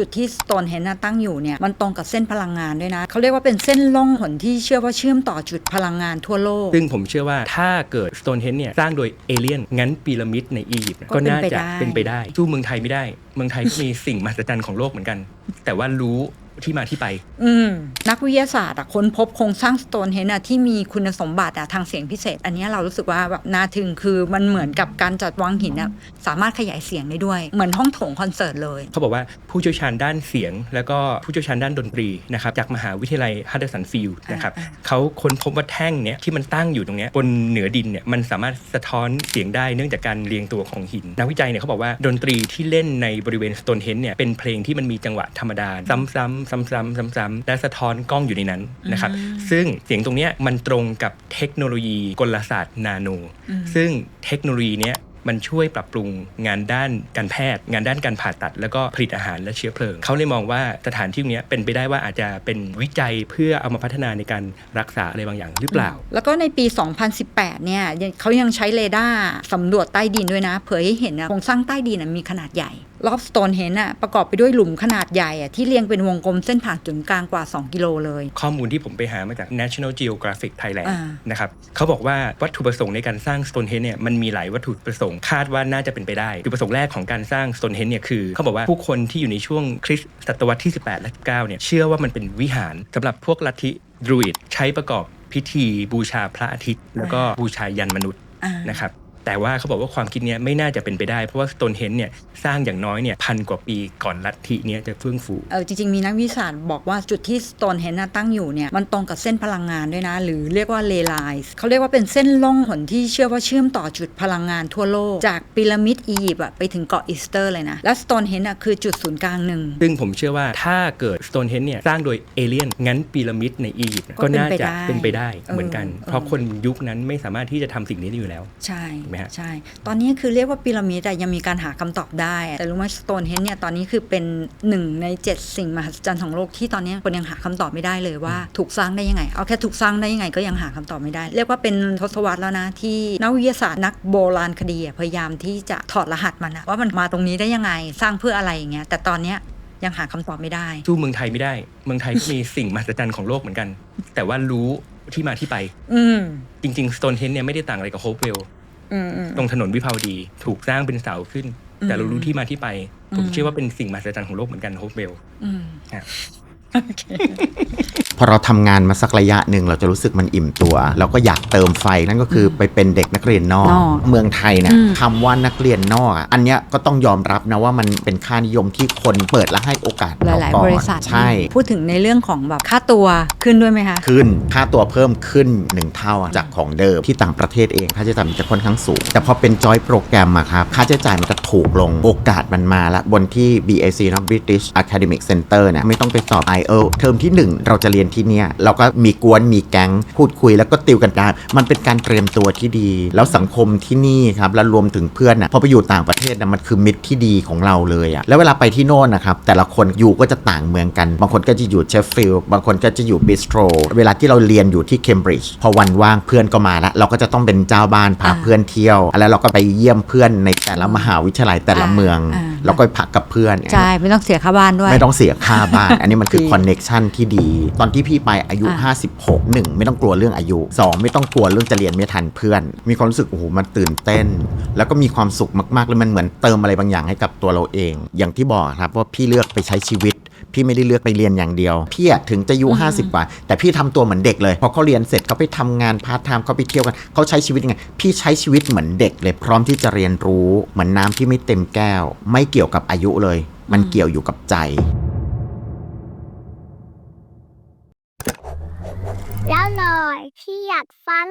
จุดที่สโตนเฮนน่ะตั้งอยู่เนี่ยมันตรงกับเส้นพลังงานด้วยนะเขาเรียกว่าเป็นเส้นล่องหนที่เชื่อว่าเชื่อมต่อจุดพลังงานทั่วโลก ซึ่งผมเชื่อว่าถ้าเกิด Stonehenge เนี่ยสร้างโดยเอเลี่ยน งั้นพีระมิดในอียิปต์ก็ก็เป็นน่าไปจะได้เป็นไปได้สู้เมืองไทยไม่ได้ เมืองไทยก็มีสิ่งมหัศจรรย์ของโลกเหมือนกัน แต่ว่ารู้ ที่มาที่ไป อืมนักวิทยาศาสตร์อะค้นพบโครงสร้างสโตนเฮนที่มีคุณสมบัติอะทางเสียงพิเศษ อันเนี้ยเรารู้สึกว่าแบบน่าทึ่งคือมันเหมือนกับการจัดวางหินอะสามารถขยายเสียงได้ด้วย เหมือนห้องโถงคอนเสิร์ตเลย เขาบอกว่าผู้เชี่ยวชาญด้านเสียง แล้วก็ผู้เชี่ยวชาญด้านดนตรีนะครับจากมหาวิทยาลัยฮัตเดอร์สันฟิลด์นะครับอ่าเขาค้นพบว่าแท่งเนี้ยที่มันตั้งอยู่ตรงเนี้ยบนเหนือดินเนี่ยมันสามารถสะท้อนเสียงได้เนื่องจากการเรียงตัวของหินนักวิจัยเนี่ยเขาบอกว่าดนตรีที่เล่นในบริเวณสโตนเฮนเนี่ยเป็นเพลงที่มันมีจังหวะธรรมดาซ้ำๆซ้ำๆซ้ำๆและสะท้อนกล้องอยู่ในนั้นนะครับซึ่งเสียงตรงเนี้ยมันตรงกับเทคโนโลยีกลศาสตร์นาโน ซึ่งเทคโนโลยีเนี้ยมันช่วยปรับปรุงงานด้านการแพทย์ งานด้านการผ่าตัด แล้วก็ผลิตอาหารและเชื้อเพลิง เขาเลยมองว่าสถานที่ตรงเนี้ยเป็นไปได้ว่าอาจจะเป็นวิจัยเพื่อเอามาพัฒนาในการรักษาอะไรบางอย่างหรือเปล่า แล้วก็ในปี 2018 เนี่ยยังเขายังใช้เรดาร์สำรวจใต้ดินด้วยนะ เผยให้เห็นนะโครงสร้างใต้ดินนะมีขนาดใหญ่ รอบสโตนเฮนน่ะประกอบไปด้วยหลุมขนาดใหญ่อะที่เรียงเป็นวงกลมเส้นผ่านศูนย์กลางกว่า 2 กิโลเลย ข้อมูลที่ผมไปหามาจาก National Geographic Thailand อ่านะครับเขาบอกว่าวัตถุประสงค์ในการสร้าง Stonehenge เนี่ยมันมีหลายวัตถุประสงค์คาดว่าน่าจะเป็นไปได้จุดประสงค์แรกของการสร้าง Stonehenge เนี่ยคือเขาบอกว่าผู้คนที่อยู่ในช่วงคริสต์ศตวรรษที่ 18 และ 19 เนี่ยเชื่อว่ามันเป็นวิหารสำหรับพวกลัทธิดรูอิดใช้ประกอบพิธีบูชาพระอาทิตย์ แล้วก็บูชายันมนุษย์อ่านะครับ แต่ว่าเขาบอกว่าความคิดเนี้ยไม่น่าจะเป็นไปได้ เพราะว่า Stonehenge เนี่ยสร้างอย่างน้อยเนี่ยพันกว่าปีก่อนลัทธิเนี้ยจะเฟื่องฟูเออจริง ๆ มีนักวิทยาศาสตร์บอกว่าจุดที่สโตนเฮนน่ะตั้งอยู่เนี่ยมันตรงกับเส้นพลังงานด้วยนะ หรือเรียกว่าเลไลส์เขาเรียกว่าเป็นเส้นล่องหนที่เชื่อว่าเชื่อมต่อจุดพลังงานทั่วโลก จากพีระมิดอียิปต์อะไปถึงเกาะอีสเตอร์เลยนะ และสโตนเฮนน่ะคือจุดศูนย์กลางหนึ่งซึ่งผมเชื่อว่าถ้าเกิด Stonehenge เนี่ยสร้างโดยเอเลี่ยนงั้นพีระมิดในอียิปต์ก็ก็เป็นน่าไปจะได้เป็นไปได้เออเหมือนกันเออเพราะคนยุคนั้นไม่สามารถที่จะทำสิ่งนี้ได้อยู่แล้ว ใช่ถูกไหมฮะ ใช่ ตอนนี้คือเรียกว่าพีระมิดอะยังมีการหาคำตอบได้ แต่รู้ไหมสโตนเฮนเนี่ยตอนนี้คือเป็นหนึ่งในเจ็ดสิ่งมหัศจรรย์ของโลกที่ตอนนี้คนยังหาคำตอบไม่ได้เลยว่าถูกสร้างได้ยังไง เอาแค่ถูกสร้างได้ยังไงก็ยังหาคำตอบไม่ได้ เรียกว่าเป็นทศวรรษแล้วนะที่นักวิทยาศาสตร์นักโบราณคดีอะพยายามที่จะถอดรหัสมันอะว่ามันมาตรงนี้ได้ยังไงสร้างเพื่ออะไรอย่างเงี้ยแต่ตอนเนี้ยยังหาคำตอบไม่ได้สู้เมืองไทยไม่ได้ เมืองไทยก็มีสิ่งมหัศจรรย์ของโลกเหมือนกัน แต่ว่ารู้ที่มาที่ไป อืมจริงๆ Stonehenge เนี่ยไม่ได้ต่างอะไรกับโฮปเวลอืมอืม ตรงถนนวิภาวดีถูกสร้างเป็นเสาขึ้น แต่เรารู้ที่มาที่ไป ผมอืมเชื่อว่าเป็นสิ่งมหัศจรรย์ของโลกเหมือนกันโฮปเวลอืมครับโอเค พอเราทำงานมาสักระยะหนึ่งเราจะรู้สึกมันอิ่มตัว เราก็อยากเติมไฟนั่นก็คือไปเป็นเด็กนักเรียนนอกนอกเมืองไทยเนี่ยอืมคำว่านักเรียนนอกอะอันเนี้ยก็ต้องยอมรับนะว่ามันเป็นค่านิยมที่คนเปิดและให้โอกาสหเราลายก่อๆบนริษัทใช่พูดถึงในเรื่องของแบบค่าตัวขึ้นด้วยไหมคะขึ้นค่าตัวเพิ่มขึ้น1เท่าจากของเดิมที่ต่างประเทศเองค่าใช้จ่ายมันจะค่อนข้างสูง แต่พอเป็นจอยโปรแกรมอะครับค่าใช้จ่ายมันจะถูกลงโอกาสมันมาละบนที่ BAC นะ British Academic Center เนี่ยไม่ต้องไปสอบ IELTS เทอมที่ 1 เราจะเรียนที่เนี่ยเราก็มีกวนมีแก๊งพูดคุยแล้วก็ติวกันได้มันเป็นการเตรียมตัวที่ดี แล้วสังคมที่นี่ครับแล้วรวมถึงเพื่อนนะพอไปอยู่ต่างประเทศนะมันคือมิตรที่ดีของเราเลยอะแล้วเวลาไปที่โน่นนะครับแต่ละคนอยู่ก็จะต่างเมืองกัน บางคนก็จะอยู่เชฟฟิลด์บางคนก็จะอยู่บิสโตรเวลาที่เราเรียนอยู่ที่เคมบริดจ์พอวันว่างเพื่อนก็มาแล้วเราก็จะต้องเป็นเจ้าบ้านพาเพื่อนเที่ยว แล้วเราก็ไปเยี่ยมเพื่อนในแต่ละมหาวิทยาลัยแต่ละเมืองอ่าเราก็ไปพักกับเพื่อนใช่ไม่ต้องเสียค่าบ้านด้วย ไม่ต้องเสียค่าบ้าน อันนี้มันคือดีคอนเน็ชันที่ดี ตอนที่พี่ไปอายุอ่า56 1 ไม่ต้องกลัวเรื่องอายุ 2 ไม่ต้องกลัวเรื่องจะเรียนไม่ทันเพื่อน มีความรู้สึกโอ้โหมันตื่นเต้น แล้วก็มีความสุขมากๆเลยมันเหมือนเติมอะไรบางอย่างให้กับตัวเราเอง อย่างที่บอกครับว่าพี่เลือกไปใช้ชีวิต พี่ไม่ได้เลือกไปเรียนอย่างเดียว พี่อะถึงจะอายุ50กว่า แต่พี่ทำตัวเหมือนเด็กเลย พอเขาเรียนเสร็จเขาไปทำงานพาร์ทไทม์เขาไปเที่ยวกันเขาใช้ชีวิตยังไง พี่ใช้ชีวิตเหมือนเด็กเลย พร้อมที่จะเรียนรู้ เหมือนน้ำที่ไม่เต็มแก้ว ไม่เกี่ยวกับอายุเลย มันเกี่ยวอยู่กับใจ แล้วหน่อยที่อยากฟัง